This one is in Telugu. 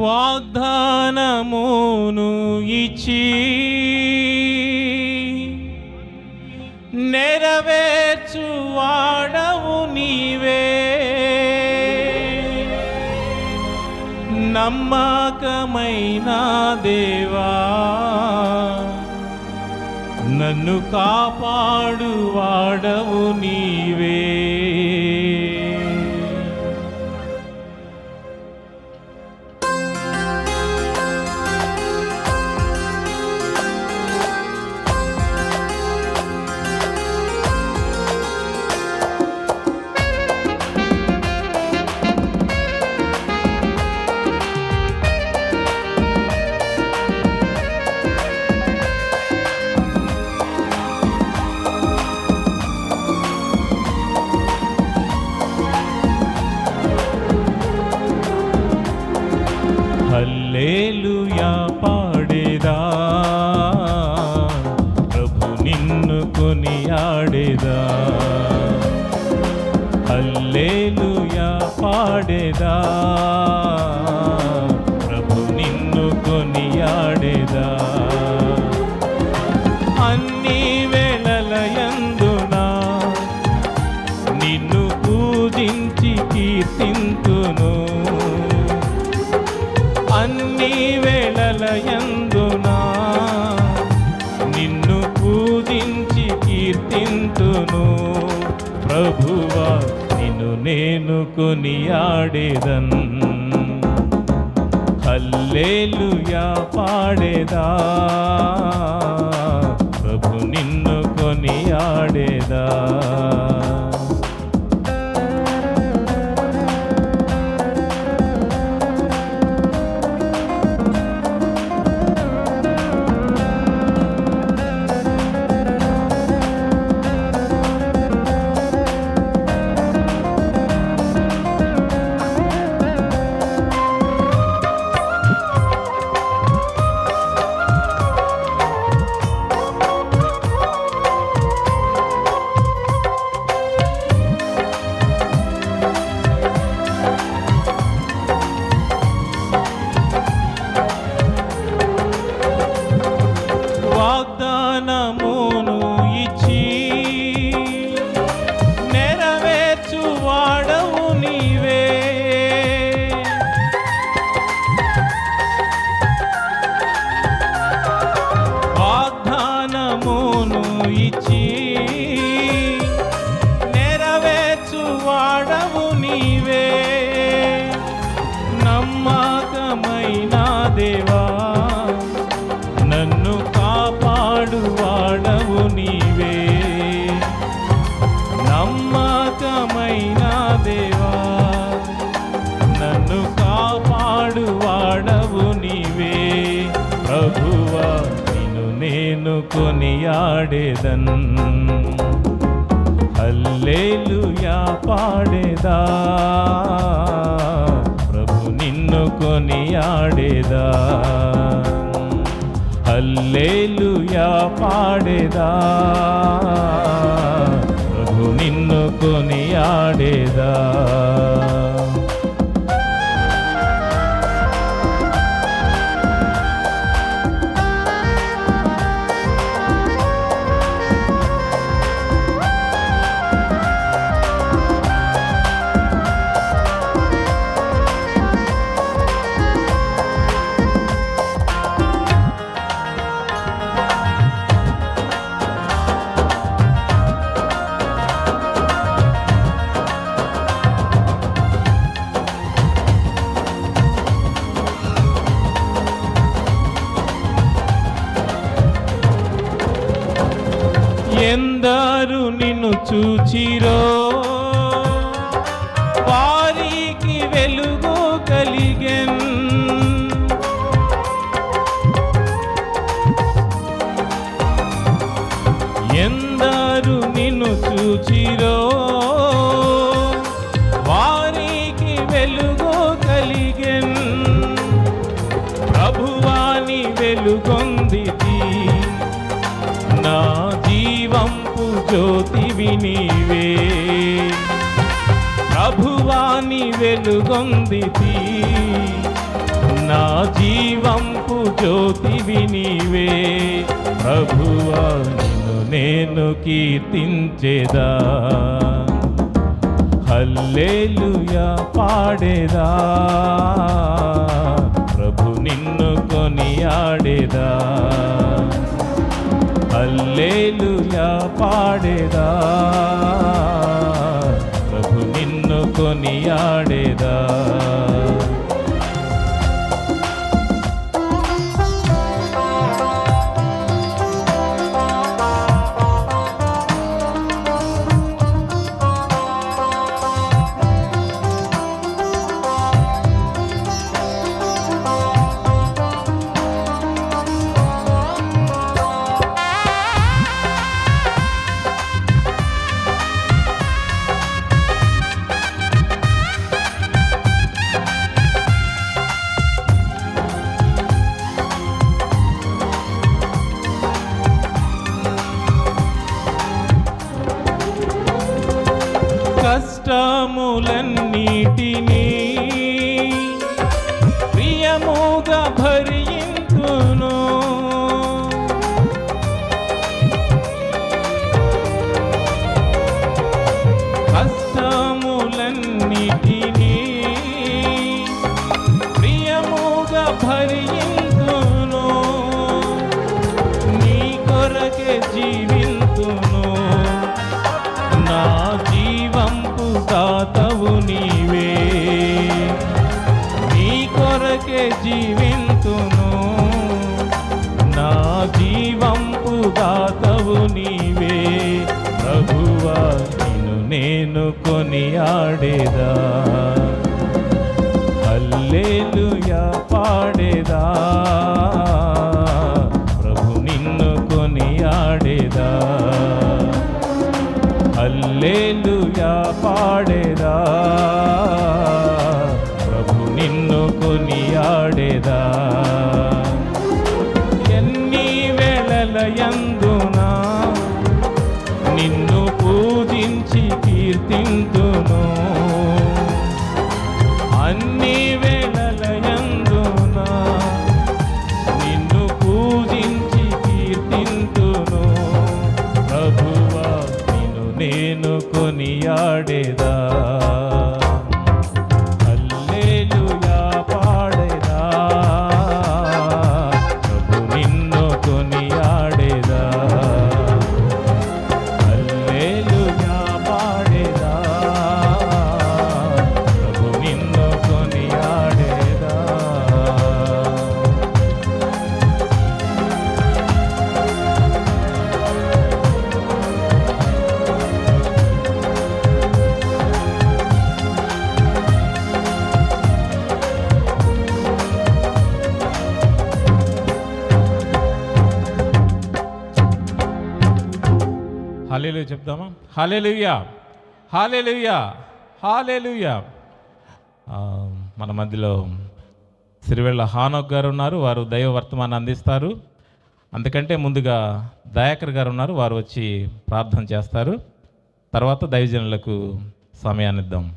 వాగ్దానమును ఇచ్చి నెరవేర్చు వాడవు నీవే. నమ్మకమైన దేవా నన్ను కాపాడు వాడవు నీవే. హల్లేలుయా కీర్తింతును ప్రభువా నిన్ను నేను కొనియాడేదన్. హల్లేలుయా పాడేదా. ప్రభు నిన్ను కొనియాడేదా. నమ్మకమైన దేవా నన్ను కాపాడు వాడవు నీవే. నమ్మకమైన దేవా నన్ను కాపాడు వాడవు నీవే. ప్రభువా నిన్ను నేను కొనియాడేదన్. అల్లేలుయా పాడేదా. కొనియాడేదా అల్లేలుయా పాడేదా? ప్రభు నిన్ను కొనియాడేదా నిన్ను చూచిరో. జ్యోతివి నీవే ప్రభువాని వెలుగొందితి నా జీవంపు జ్యోతివి నీవే ప్రభువా నిన్ను నేను కీర్తించేదా. హల్లేలుయా పాడేదా. ప్రభు నిన్ను కొనియాడేదా. హల్లేలుయా పాడేదా? ప్రభు నిన్ను కొనియాడేదా? కష్టములన్నిటినీ నిన్ను కొనియాడేదా? అల్లేలుయా పాడేదా? ప్రభు నిన్ను కొనియాడేదా? అల్లేలుయా పాడేదా? ప్రభు నిన్ను కొనియాడేదా? హాలేలుయా చెప్దామా? హాలేలుయా హాలేలుయా హాలే ఆ, మన మధ్యలో సిరివెళ్ళ హానోక్ గారు ఉన్నారు వారు దైవ వర్తమానం అందిస్తారు. అందుకంటే ముందుగా దయాకర్ గారు ఉన్నారు వారు వచ్చి ప్రార్థన చేస్తారు. తర్వాత దైవజనులకు సమయాన్నిద్దాం.